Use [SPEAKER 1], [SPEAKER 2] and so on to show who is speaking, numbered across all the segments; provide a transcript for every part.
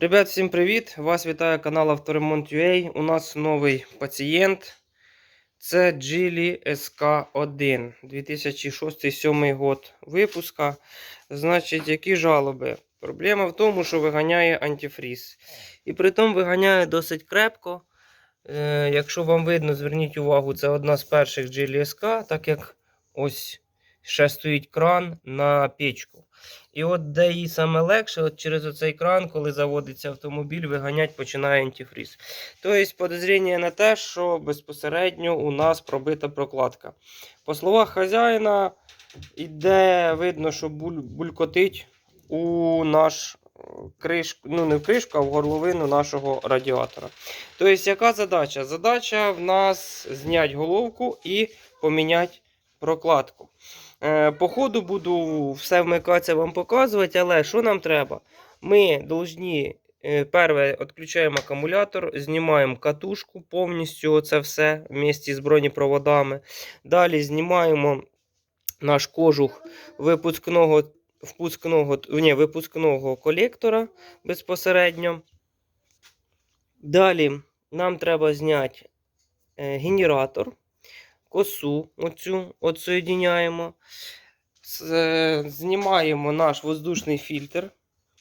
[SPEAKER 1] Ребят, всім привіт! Вас вітає канал Авторемонт.ua. У нас новий пацієнт. Це Geely SK1 2006-2007 год випуска. Значить, які жалоби? Проблема в тому, що виганяє антифріз. І при тому виганяє досить крепко. Е, якщо вам видно, зверніть увагу, це одна з перших Geely SK, так як ось ще стоїть кран на печку. І от де їй саме легше, от через оцей кран, коли заводиться автомобіль, виганять починає антифріз. Тобто подозріння на те, що безпосередньо у нас пробита прокладка. По словах хазяїна, іде видно, що буль, булькотить у наш кришку, ну не в кришку, а в горловину нашого радіатора. Тобто, яка задача? Задача в нас зняти головку і поміняти прокладку. Е, По ходу буду все вмикатися вам показувати, але що нам треба? Ми повинні перше відключаємо акумулятор, знімаємо катушку повністю це все вместе з бронепроводами. Далі знімаємо наш кожух випускного, впускного, ні, випускного колектора безпосередньо. Далі нам треба зняти е, генератор косу оцю отсоєдиняємо. З- Знімаємо наш воздушний фільтр.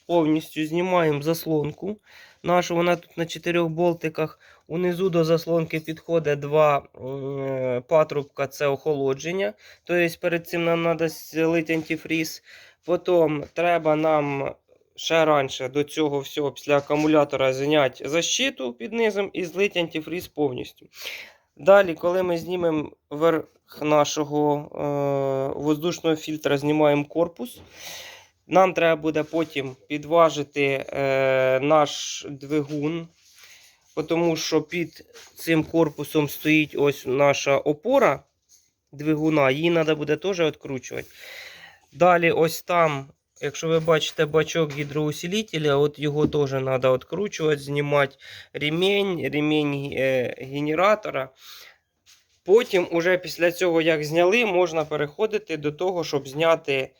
[SPEAKER 1] Повністю знімаємо заслонку. Нашу вона тут на чотирьох болтиках. Унизу до заслонки підходить два е, патрубка, це охолодження. Тобто перед цим нам треба злити антифріз. Потім треба нам ще раніше до цього всього після акумулятора зняти защиту під низом і злити антифріз повністю. Далі, коли ми знімемо верх нашого е, воздушного фільтра, знімаємо корпус. Нам треба буде потім підважити е, наш двигун, тому що під цим корпусом стоїть ось наша опора двигуна, її треба буде теж відкручувати. Далі, ось там, якщо ви бачите бачок гідроусилителя, от його теж треба відкручувати, знімати ремінь, ремінь е, генератора. Потім, уже після цього, як зняли, можна переходити до того, щоб зняти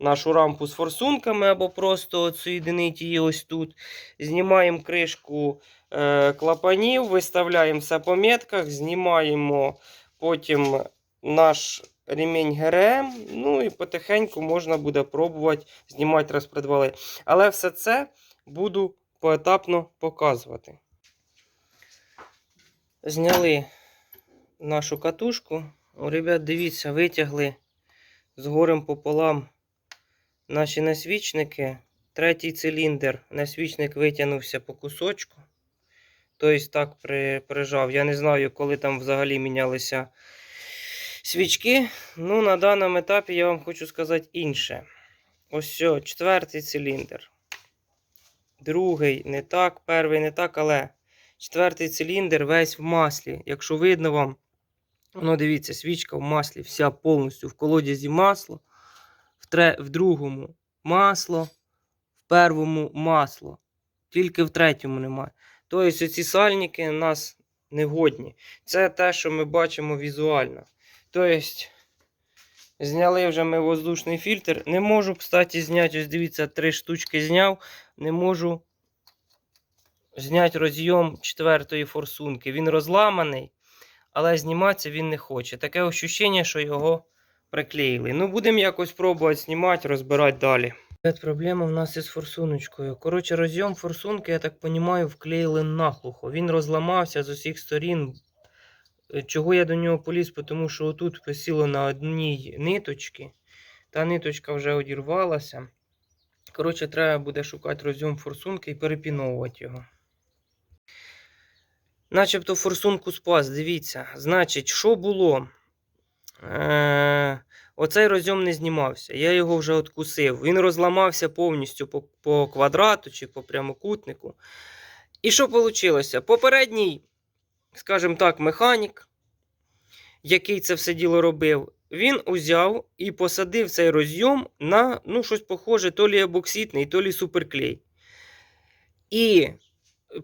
[SPEAKER 1] нашу рампу з форсунками або просто соєдинити її ось тут. Знімаємо кришку е, клапанів, виставляємо все по метках, знімаємо потім наш ремінь ГРМ. Ну і потихеньку можна буде пробувати знімати розпредвали. Але все це буду поетапно показувати. Зняли нашу катушку. О, ребят, дивіться, витягли з горем пополам наші насвічники. Третій циліндр. Насвічник витягнувся по кусочку. Тобто так при, прижав. Я не знаю, коли там взагалі мінялися свічки. Ну, на даному етапі я вам хочу сказати інше. Ось все, четвертий циліндр. Другий не так, перший не так, але четвертий циліндр весь в маслі. Якщо видно вам, ну дивіться, свічка в маслі, вся повністю в колодязі масло, в, тре, в другому масло, в первому масло. Тільки в третьому немає. Тобто ці сальники у нас негодні. Це те, що ми бачимо візуально. Тобто, зняли вже ми воздушний фільтр. Не можу, кстати, зняти, ось дивіться, три штучки зняв. Не можу зняти розйом четвертої форсунки. Він розламаний, але зніматися він не хоче. Таке ощущення, що його приклеїли. Ну, будемо якось пробувати знімати, розбирати далі. Проблема в нас із форсуночкою. Коротше, розйом форсунки, я так розумію, вклеїли нахлухо. Він розламався з усіх сторін. Е, Чого я до нього поліз? Тому що отут висіло на одній ниточці. Та ниточка вже одірвалася. Коротше, треба буде шукати розйом форсунки і перепіновувати його. Начебто форсунку спас, дивіться. Значить, що було? Е, оцей розйом не знімався. Я його вже откусив. Він розламався повністю по, по квадрату чи по прямокутнику. І що вийшло? Попередній, скажімо так, механік, який це все діло робив, він узяв і посадив цей розйом на ну, щось похоже, то лі ебокситний, то лі суперклей. І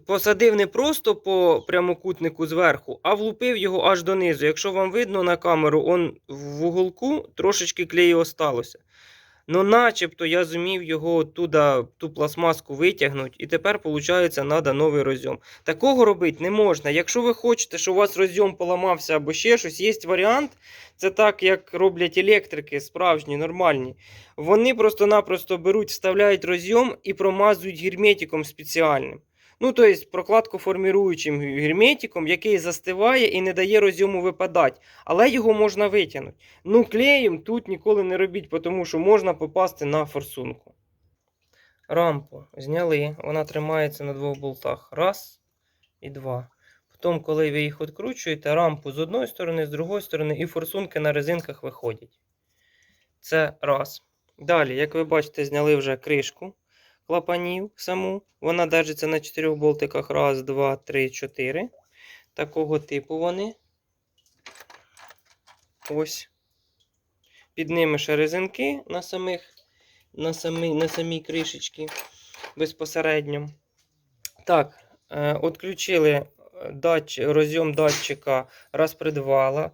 [SPEAKER 1] посадив не просто по прямокутнику зверху, а влупив його аж донизу. Якщо вам видно на камеру, он в уголку трошечки клею осталося. Ну, начебто я зумів його оттуда, ту пластмаску витягнути, і тепер, виходить, треба новий розйом. Такого робити не можна. Якщо ви хочете, що у вас розйом поламався або ще щось, є варіант. Це так, як роблять електрики, справжні, нормальні. Вони просто-напросто беруть, вставляють розйом і промазують герметиком спеціальним. Ну, тобто прокладку форміруючим герметиком, який застиває і не дає розйому випадати. Але його можна витягнути. Ну, клеєм тут ніколи не робіть, тому що можна попасти на форсунку. Рампу зняли, вона тримається на двох болтах. Раз і два. Потім, коли ви їх відкручуєте, рампу з одної сторони, з другої сторони, і форсунки на резинках виходять. Це раз. Далі, як ви бачите, зняли вже кришку клапанів саму. Вона держиться на чотирьох болтиках. Раз, два, три, чотири. Такого типу вони. Ось. Під ними ще резинки на самих, на самій, на самій кришечці безпосередньо. Так, е, відключили дач, розйом датчика розпредвала.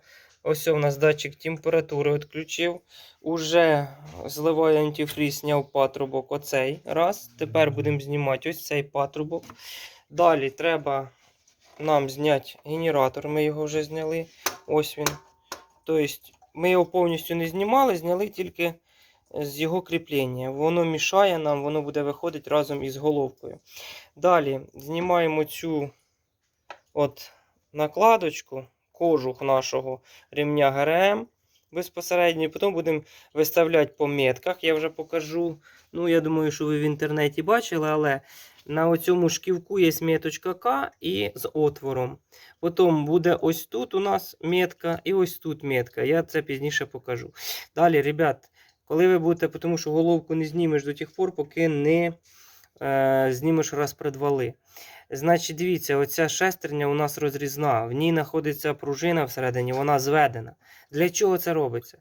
[SPEAKER 1] Ось у нас датчик температури відключив. Уже зливаю антифріз, зняв патрубок оцей раз. Тепер будемо знімати ось цей патрубок. Далі треба нам зняти генератор. Ми його вже зняли. Ось він. Тобто ми його повністю не знімали, зняли тільки з його кріплення. Воно мішає нам, воно буде виходити разом із головкою. Далі знімаємо цю от накладочку, кожух нашого ремня ГРМ безпосередньо. Потім будемо виставляти по метках. Я вже покажу. Ну, я думаю, що ви в інтернеті бачили, але на оцьому шківку є меточка К і з отвором. Потім буде ось тут у нас метка і ось тут метка. Я це пізніше покажу. Далі, ребят, коли ви будете, тому що головку не знімеш до тих пор, поки не е, знімеш розпредвали. Значить, дивіться, оця шестерня у нас розрізна. В ній знаходиться пружина всередині, вона зведена. Для чого це робиться?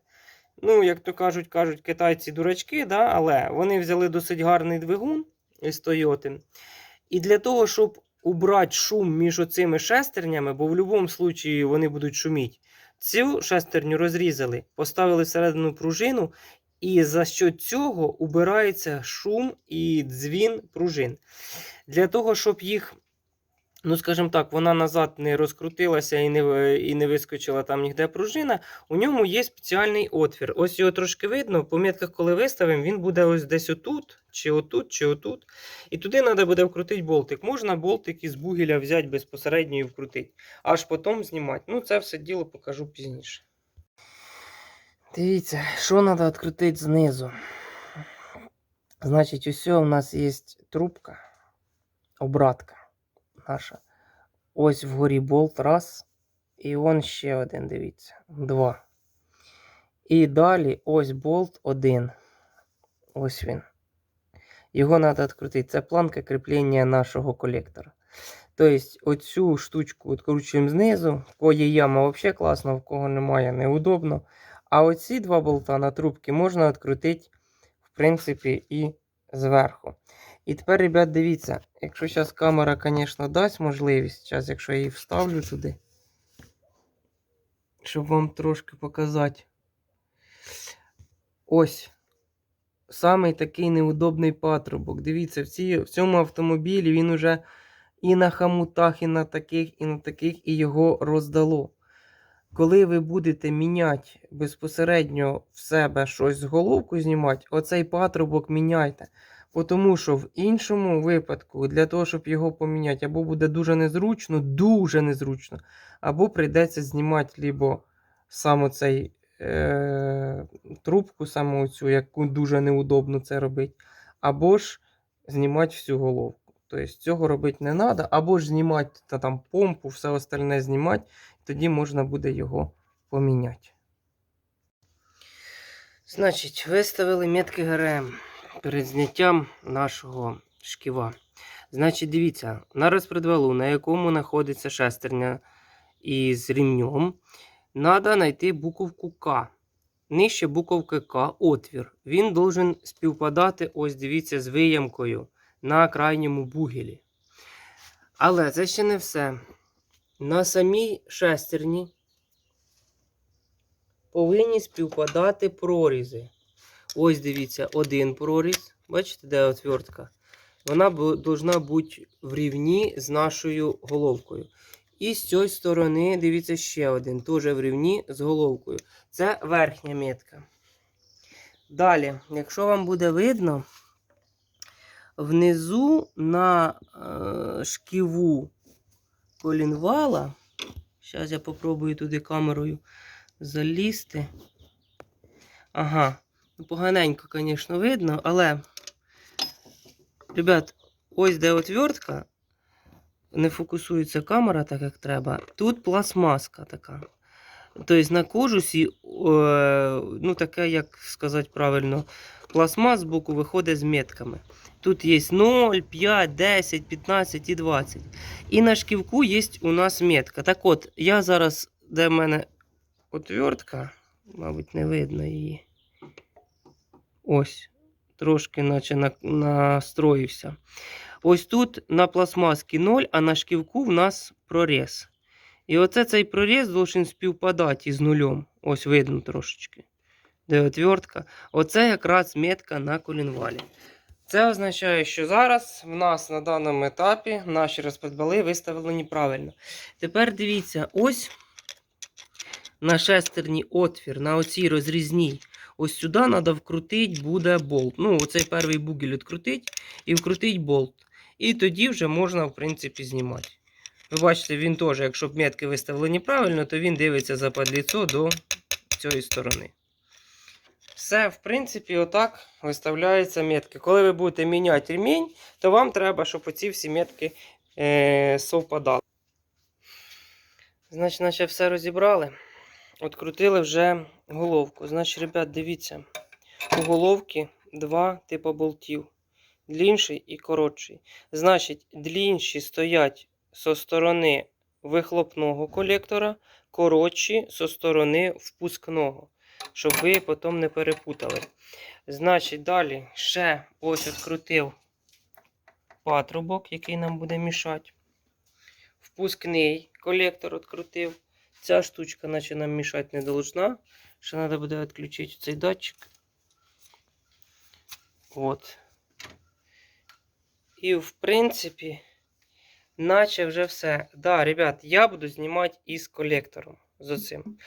[SPEAKER 1] Ну, як то кажуть, кажуть китайці дурачки, да? але вони взяли досить гарний двигун із Toyota. І для того, щоб убрати шум між оцими шестернями, бо в будь-якому випадку вони будуть шуміти, цю шестерню розрізали, поставили всередину пружину, і за що цього убирається шум і дзвін пружин. Для того, щоб їх, ну скажімо так, вона назад не розкрутилася і не, і не вискочила там ніде пружина, у ньому є спеціальний отвір. Ось його трошки видно. В помітках, коли виставимо, він буде ось десь отут, чи отут, чи отут. І туди треба буде вкрутити болтик. Можна болтик із бугеля взяти безпосередньо і вкрутити, аж потім знімати. Ну, це все діло покажу пізніше. Дивіться, що треба відкрутити знизу. Значить, ось у нас є трубка, обратка наша. Ось вгорі болт, раз. І он ще один, дивіться. Два. І далі ось болт один. Ось він. Його треба відкрутити. Це планка кріплення нашого колектора. Тобто, оцю штучку відкручуємо знизу. В кого є яма, взагалі класно, в кого немає, неудобно. А оці два болта на трубці можна відкрутити, в принципі, і зверху. І тепер, ребят, дивіться, якщо зараз камера, звісно, дасть можливість, зараз, якщо я її вставлю туди, щоб вам трошки показати. Ось. Самий такий неудобний патрубок. Дивіться, в, ці, в цьому автомобілі він уже і на хамутах, і на таких, і на таких, і його роздало. Коли ви будете міняти безпосередньо в себе щось з головку знімати, оцей патрубок міняйте. Тому що в іншому випадку, для того, щоб його поміняти, або буде дуже незручно, дуже незручно, або прийдеться знімати либо саме цей е, трубку, саму цю, яку дуже неудобно це робити, або ж знімати всю головку. Тобто цього робити не треба, або ж знімати та, там помпу, все остальне знімати, тоді можна буде його поміняти. Значить, виставили метки ГРМ перед зняттям нашого шківа. Значить, дивіться, на розпредвалу, на якому знаходиться шестерня із рівнем, треба знайти буковку К. Нижче буковки К отвір. Він должен співпадати, ось дивіться, з виямкою на крайньому бугелі. Але це ще не все. На самій шестерні повинні співпадати прорізи. Ось дивіться, один проріз. Бачите, де отвертка? Вона должна бути в рівні з нашою головкою. І з цієї сторони, дивіться, ще один, теж в рівні з головкою. Це верхня метка. Далі, якщо вам буде видно, внизу на е, шківу колінвала, зараз я попробую туди камерою залізти. Ага, ну, поганенько, звісно, видно, але, ребят, ось де отвертка, не фокусується камера так, як треба. Тут пластмаска така. Тобто на кожусі, ну таке, як сказати правильно, пластмас з боку виходить з метками. Тут є 0, 5, 10, 15 і 20. І на шківку є у нас метка. Так от, я зараз, де в мене отвертка, мабуть, не видно її. Ось, трошки наче настроївся. Ось тут на пластмасці 0, а на шківку в нас проріз. І оце цей проріз должен співпадати із нульом. Ось видно трошечки. Де отвертка. Оце якраз метка на колінвалі. Це означає, що зараз в нас на даному етапі наші розподбали виставлені правильно. Тепер дивіться, ось на шестерні отвір, на оцій розрізній. Ось сюди треба вкрутити буде болт. Ну, оцей перший бугель відкрутить і вкрутить болт. І тоді вже можна, в принципі, знімати. Ви бачите, він теж, якщо б метки виставлені правильно, то він дивиться за подліцо до цієї сторони. Все, в принципі, отак виставляються метки. Коли ви будете міняти ремінь, то вам треба, щоб оці всі метки е, совпадали. Значить, наче все розібрали. Открутили вже головку. Значить, ребят, дивіться, у головки два типи болтів. Длінший і коротший. Значить, длінші стоять зі сторони вихлопного колектора, коротші зі сторони впускного, щоб ви потім не перепутали. Значить, далі ще ось відкрутив патрубок, який нам буде мішати. Впускний колектор відкрутив. Ця штучка, наче нам мішати не должна. Ще треба буде відключити цей датчик. От. І в принципі, наче вже все. Да, ребят, я буду знімати із колектором. З оцим.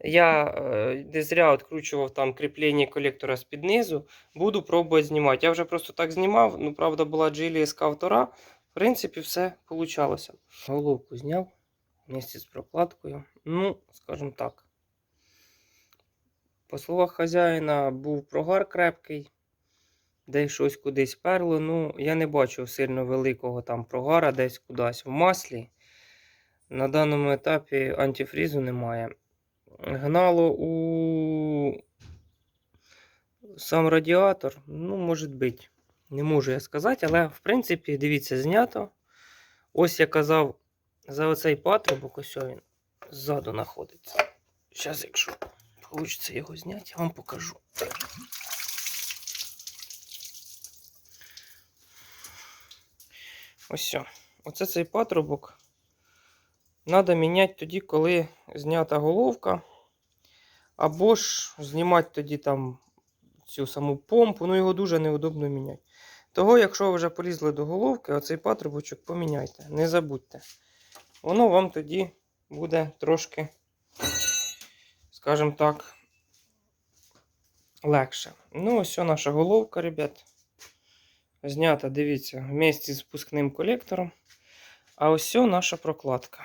[SPEAKER 1] Я е, не зря відкручував там кріплення колектора з-під низу. Буду пробувати знімати. Я вже просто так знімав. Ну, правда, була GLS 2. В принципі, все вийшло. Головку зняв вместе з прокладкою. Ну, скажімо так. По словах хазяїна, був прогар крепкий, десь щось кудись перло. Ну, я не бачив сильно великого там прогара, десь кудись в маслі. На даному етапі антифрізу немає. Гнало у сам радіатор, ну, може бути. Не можу я сказати, але в принципі, дивіться, знято. Ось я казав, за оцей патрубок, ось він ззаду знаходиться. Зараз, якщо вийде його зняти, я вам покажу. Ось. Оце цей патрубок. Треба міняти тоді, коли знята головка. Або ж знімати тоді там цю саму помпу, ну його дуже неудобно міняти. Того, якщо ви вже полізли до головки, оцей патрубочок поміняйте. Не забудьте. Воно вам тоді буде трошки, скажімо так, легше. Ну, ось наша головка, ребят. Знята, дивіться, вместе з впускним колектором. А ось наша прокладка.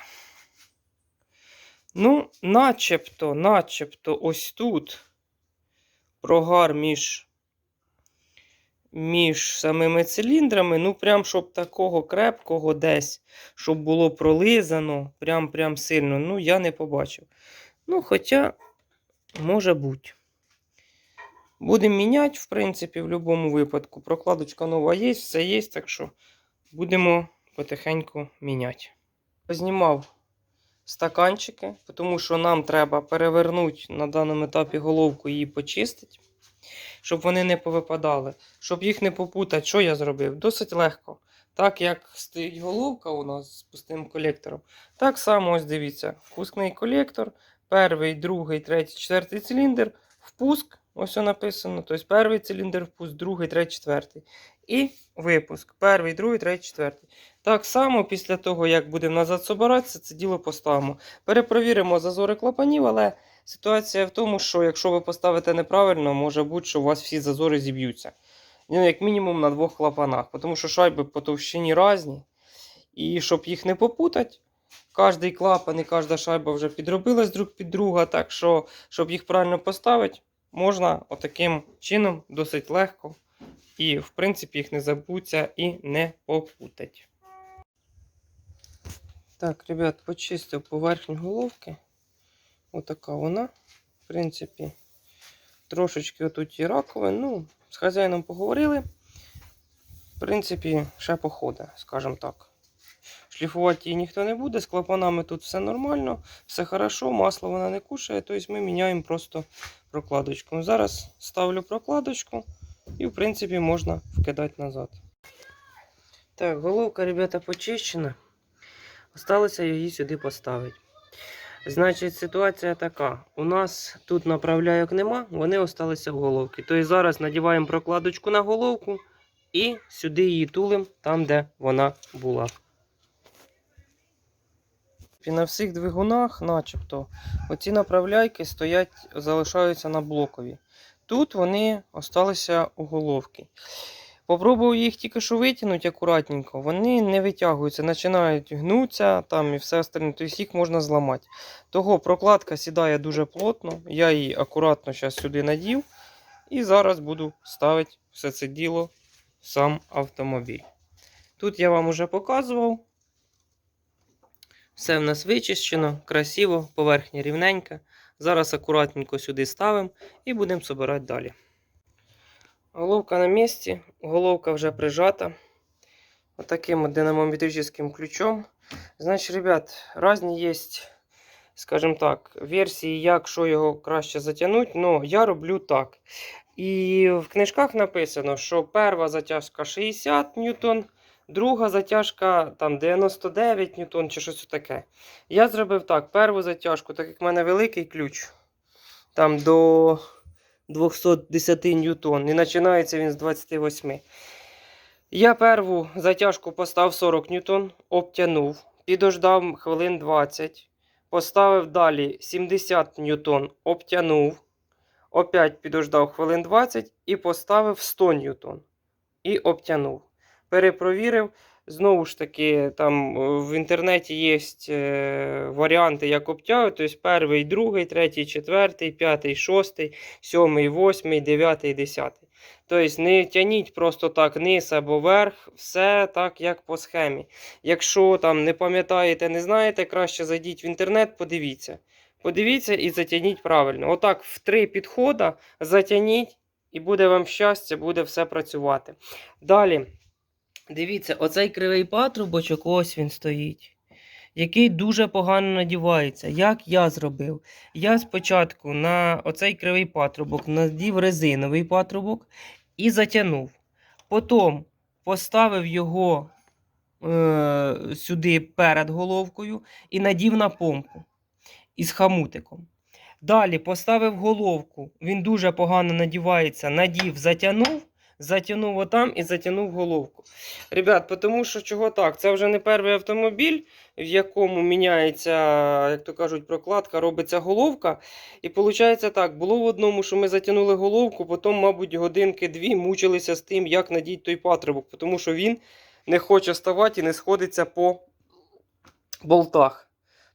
[SPEAKER 1] Ну, начебто, начебто, ось тут прогар між, між самими циліндрами. Ну, прям, щоб такого крепкого десь, щоб було пролизано, прям прям сильно. Ну, я не побачив. Ну, хоча, може бути. Будемо міняти, в принципі, в будь-якому випадку. Прокладочка нова є, все є, так що будемо потихеньку міняти. Знімав стаканчики, тому що нам треба перевернути на даному етапі головку її почистити, щоб вони не повипадали. Щоб їх не попутати, що я зробив? Досить легко. Так як стоїть головка у нас з пустим колектором, так само ось дивіться, впускний колектор, перший, другий, третій, четвертий циліндр, впуск, Ось все написано. Тобто перший циліндр впуск, другий, третій, четвертий. І випуск. Перший, другий, третій, четвертий. Так само, після того, як будемо назад собиратися, це діло поставимо. Перепровіримо зазори клапанів, але ситуація в тому, що якщо ви поставите неправильно, може бути, що у вас всі зазори зіб'ються. Ну, як мінімум на двох клапанах, тому що шайби по товщині різні. І щоб їх не попутати, кожний клапан і кожна шайба вже підробилась друг під друга, так що, щоб їх правильно поставити, можна отаким чином досить легко. І, в принципі, їх не забуться і не попутать. Так, ребят, почистив поверхню головки. Отака вона. В принципі, трошечки отут є раковин. Ну, з хазяїном поговорили. В принципі, ще походить, скажімо так. Шліфувати її ніхто не буде, з клапанами тут все нормально, все хорошо, масло вона не кушає, тобто ми міняємо просто прокладочку. Ну, Зараз ставлю прокладочку і, в принципі, можна вкидати назад. Так, головка, ребята, почищена. Осталося її сюди поставити. Значить, ситуація така. У нас тут направляйок нема, вони осталися в головці. Тобто зараз надіваємо прокладочку на головку і сюди її тулимо там, де вона була. І на всіх двигунах, начебто, оці направляйки стоять, залишаються на блокові. Тут вони осталися у головки. Попробував їх тільки що витягнути акуратненько, вони не витягуються, починають гнутися там і все остальне, тобто їх можна зламати. Того прокладка сідає дуже плотно, я її акуратно зараз сюди надів. І зараз буду ставити все це діло в сам автомобіль. Тут я вам уже показував. Все в нас вичищено, красиво, поверхня рівненька. Зараз акуратненько сюди ставимо і будемо збирати далі. Головка на місці, головка вже прижата. Отаким от динамометричним ключом. Значить, ребят, різні є, скажімо так, версії, як що його краще затягнути. Ну, я роблю так. І в книжках написано, що перша затяжка 60 ньютон, друга затяжка там 99 ньютон чи щось таке. Я зробив так: першу затяжку, так як в мене великий ключ, там до 210 ньютон, і починається він з 28. Я перву затяжку поставив 40 ньютон, обтягнув, підождав хвилин 20, поставив далі 70 ньютон, обтягнув, опять підождав хвилин 20 і поставив 100 ньютон. І обтягнув. Перепровірив. Знову ж таки, там е, в інтернеті є е, варіанти, як обтягувати. Тобто перший, другий, третій, четвертий, п'ятий, шостий, сьомий, восьмий, дев'ятий, десятий. Тобто не тяніть просто так низ або вверх, все так, як по схемі. Якщо там не пам'ятаєте, не знаєте, краще зайдіть в інтернет, подивіться. Подивіться і затягніть правильно. Отак в три підходи затягніть, і буде вам щастя, буде все працювати. Далі. Дивіться, оцей кривий патрубочок, ось він стоїть, який дуже погано надівається. Як я зробив? Я спочатку на оцей кривий патрубок надів резиновий патрубок і затягнув. Потім поставив його е, сюди перед головкою і надів на помпу із хамутиком. Далі поставив головку, він дуже погано надівається, надів, затягнув, затягнув отам і затягнув головку. Ребят, тому що чого так? Це вже не перший автомобіль, в якому міняється, як то кажуть, прокладка, робиться головка. І виходить так, було в одному, що ми затягнули головку, потім, мабуть, годинки-дві мучилися з тим, як надіть той патрубок, тому що він не хоче ставати і не сходиться по болтах.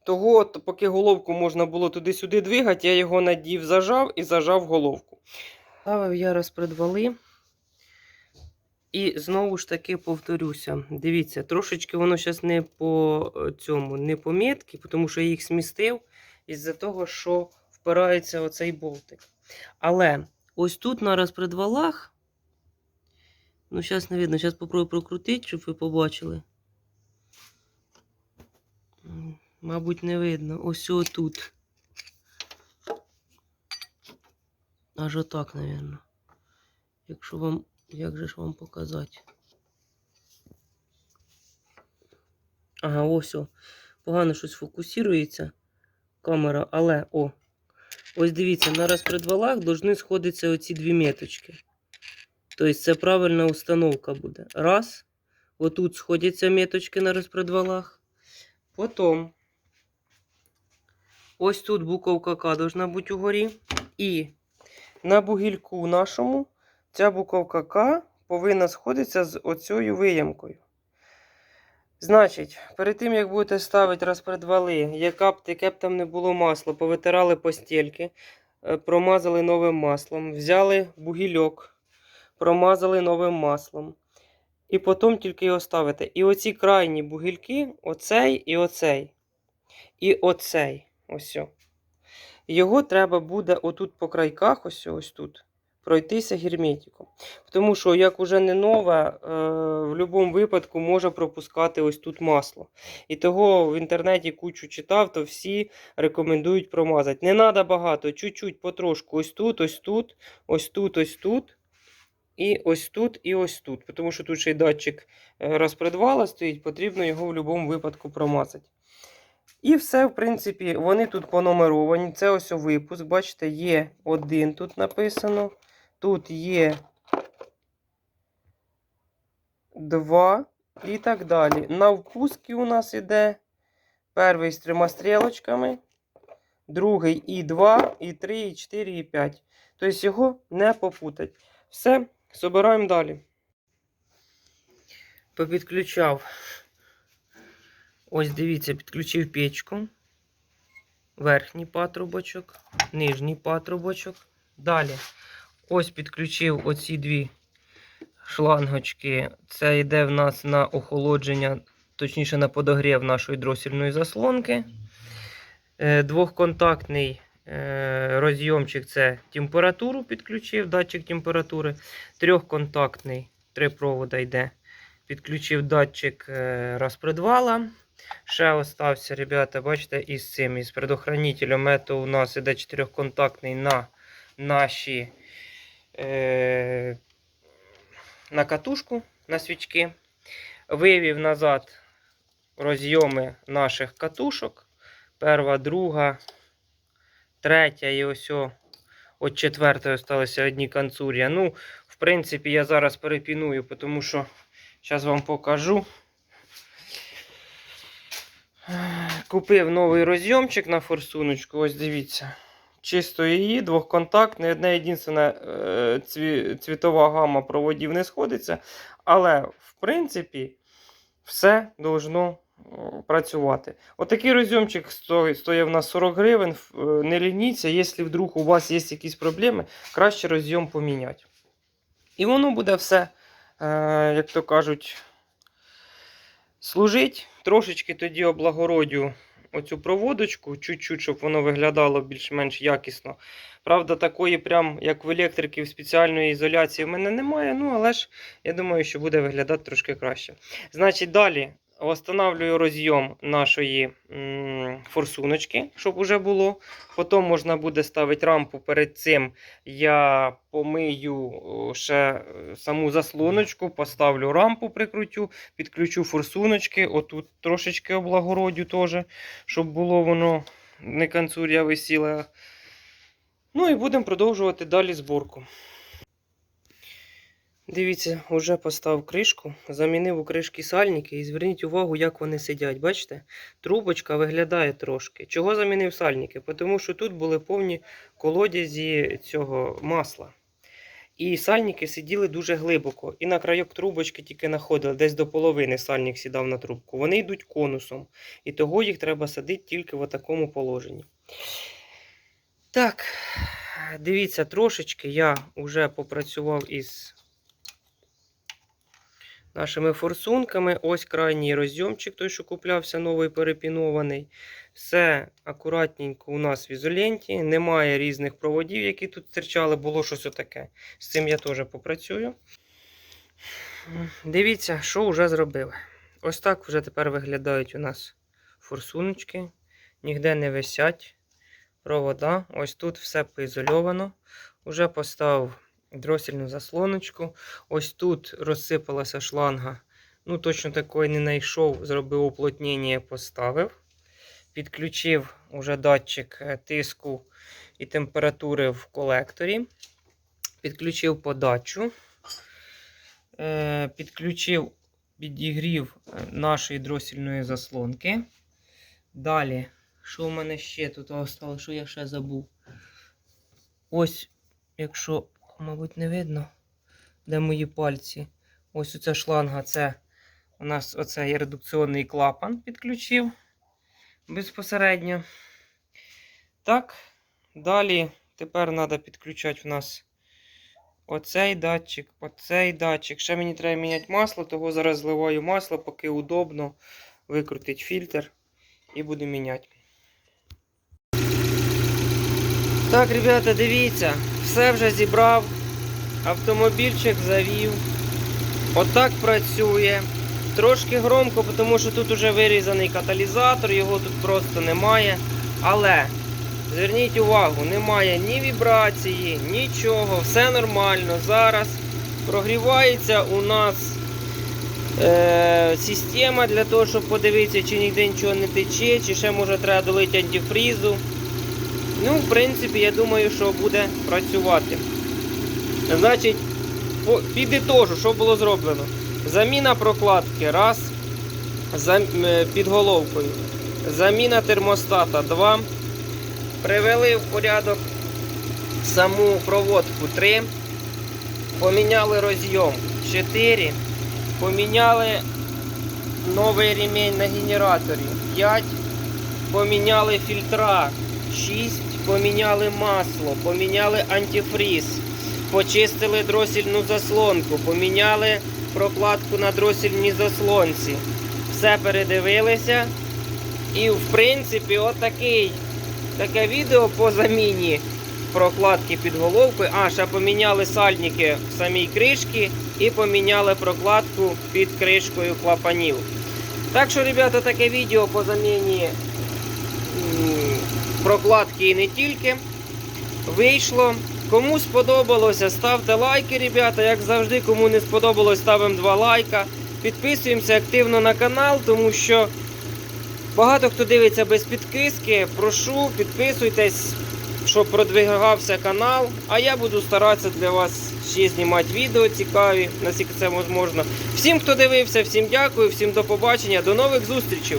[SPEAKER 1] Того, поки головку можна було туди-сюди двигати, я його надів, зажав і зажав головку. Ставив я розпредвали. І знову ж таки повторюся. Дивіться, трошечки воно зараз не по е, цьому, не по метки, тому що я їх смістив із-за того, що впирається оцей болтик. Але ось тут на розпредвалах, ну, зараз не видно, зараз попробую прокрутити, щоб ви побачили. Мабуть, не видно. Ось отут. Аж отак, мабуть. Якщо вам, як же ж вам показати? Ага, ось о. Погано щось фокусується камера, але о. Ось дивіться, на розпредвалах повинні сходитися оці дві меточки. Тобто це правильна установка буде. Раз. Отут сходяться меточки на розпредвалах. Потім. Ось тут буковка К должна бути угорі. І на бугільку нашому ця буковка К повинна сходитися з оцією виямкою. Значить, перед тим, як будете ставити розпредвали, яка б, яке б там не було масло, повитирали постільки, е, промазали новим маслом, взяли бугільок, промазали новим маслом. І потім тільки його ставите. І оці крайні бугільки, оцей і оцей. І оцей. Ось. Його треба буде отут по крайках, ось ось тут, пройтися герметиком. Тому що, як уже не нове, е, в будь-якому випадку може пропускати ось тут масло. І того в інтернеті кучу читав, то всі рекомендують промазати. Не треба багато, чуть-чуть, потрошку. Ось тут, ось тут, ось тут, ось тут. І ось тут, і ось тут. Тому що тут ще й датчик е, розпредвала стоїть, потрібно його в будь-якому випадку промазати. І все, в принципі, вони тут понумеровані. Це ось випуск. Бачите, є один тут написано. Тут є два і так далі. На впускі у нас іде перший з трьома стрілочками, другий і 2, і 3, і 4, і 5. Тобто його не попутать. Все, собираємо далі. Попідключав. Ось дивіться, підключив печку. Верхній патрубочок, нижній патрубочок. Далі. Ось підключив оці дві шлангочки. Це йде в нас на охолодження, точніше на подогрів нашої дросільної заслонки. Е, Двохконтактний е, розйомчик це температуру підключив, датчик температури. Трьохконтактний, три провода йде. Підключив датчик е, розпредвала. Ще остався, ребята, бачите, із цим, із предохранителем. Это у нас іде чотирьохконтактний на наші е, на катушку на свічки. Вивів назад розйоми наших катушок. Перша, друга, третя і ось от четвертої залишилися одні канцур'я. Ну, в принципі, я зараз перепіную, тому що зараз вам покажу. Купив новий розйомчик на форсуночку. Ось дивіться. Чисто її, двохконтактний. Одна єдина е, цві, цвітова гама проводів не сходиться. Але, в принципі, все должно працювати. Отакий розйомчик стоїть, в нас 40 гривень. Е, Не лініться, якщо вдруг у вас є якісь проблеми, краще розйом поміняти. І воно буде все, е, як то кажуть, служить. Трошечки тоді облагородю оцю проводочку, чуть-чуть, щоб воно виглядало більш-менш якісно. Правда, такої, прям, як в електриків, спеціальної ізоляції в мене немає. Ну, але ж я думаю, що буде виглядати трошки краще. Значить, далі встановлюю розйом нашої форсуночки, щоб уже було. Потім можна буде ставити рампу. Перед цим я помию ще е, саму заслоночку, поставлю рампу, прикрутю, підключу форсуночки. Отут трошечки облагородю теж, щоб було воно не канцур'я висіла. Ну і будемо продовжувати далі зборку. Дивіться, вже поставив кришку, замінив у кришки сальники і зверніть увагу, як вони сидять. Бачите? Трубочка виглядає трошки. Чого замінив сальники? Тому що тут були повні колодязі цього масла. І сальники сиділи дуже глибоко. І на крайок трубочки тільки знаходили, десь до половини сальник сідав на трубку. Вони йдуть конусом. І того їх треба садити тільки в такому положенні. Так, дивіться, трошечки я вже попрацював із нашими форсунками. Ось крайній розйомчик, той, що куплявся, новий перепінований. Все акуратненько у нас в ізоленті. Немає різних проводів, які тут стирчали, було щось отаке. З цим я теж попрацюю. Дивіться, що вже зробили. Ось так вже тепер виглядають у нас форсуночки. Ніде не висять провода. Ось тут все поізольовано. Уже поставив дросільну заслоночку. Ось тут розсипалася шланга. Ну, точно такої не знайшов, зробив уплотнення, поставив. Підключив уже датчик е, тиску і температури в колекторі. Підключив подачу. Е, підключив підігрів е, нашої дросільної заслонки. Далі, що в мене ще тут осталось, що я ще забув? Ось, якщо, мабуть, не видно, де мої пальці. Ось оця шланга, це у нас оцей редукційний клапан підключив безпосередньо. Так, далі тепер треба підключати в нас оцей датчик, оцей датчик. Ще мені треба міняти масло, того зараз зливаю масло, поки удобно викрутить фільтр і буду міняти. Так, ребята, дивіться, все вже зібрав. Автомобільчик завів. Отак працює. Трошки громко, тому що тут вже вирізаний каталізатор, його тут просто немає. Але зверніть увагу, немає ні вібрації, нічого, все нормально. Зараз прогрівається у нас е, система для того, щоб подивитися, чи ніде нічого не тече, чи ще може треба долити антифрізу. Ну, в принципі, я думаю, що буде працювати. Значить, підітожу, що було зроблено. Заміна прокладки раз. Е, Під головкою. Заміна термостата 2. Привели в порядок саму проводку 3. Поміняли розйом 4. Поміняли новий ремінь на генераторі 5. Поміняли фільтра 6. Поміняли масло, поміняли антифріз. Почистили дросільну заслонку, поміняли прокладку на дросільній заслонці. Все передивилися. І в принципі, отакий таке відео по заміні прокладки під головкою. А, ще поміняли сальники в самій кришці і поміняли прокладку під кришкою клапанів. Так що, ребята, таке відео по заміні прокладки і не тільки вийшло. Кому сподобалося, ставте лайки, ребята. Як завжди, кому не сподобалось, ставимо два лайка. Підписуємося активно на канал, тому що багато хто дивиться без підписки. Прошу, підписуйтесь, щоб продвигався канал. А я буду старатися для вас ще знімати відео цікаві, наскільки це можливо. Всім, хто дивився, всім дякую, всім до побачення, до нових зустрічей.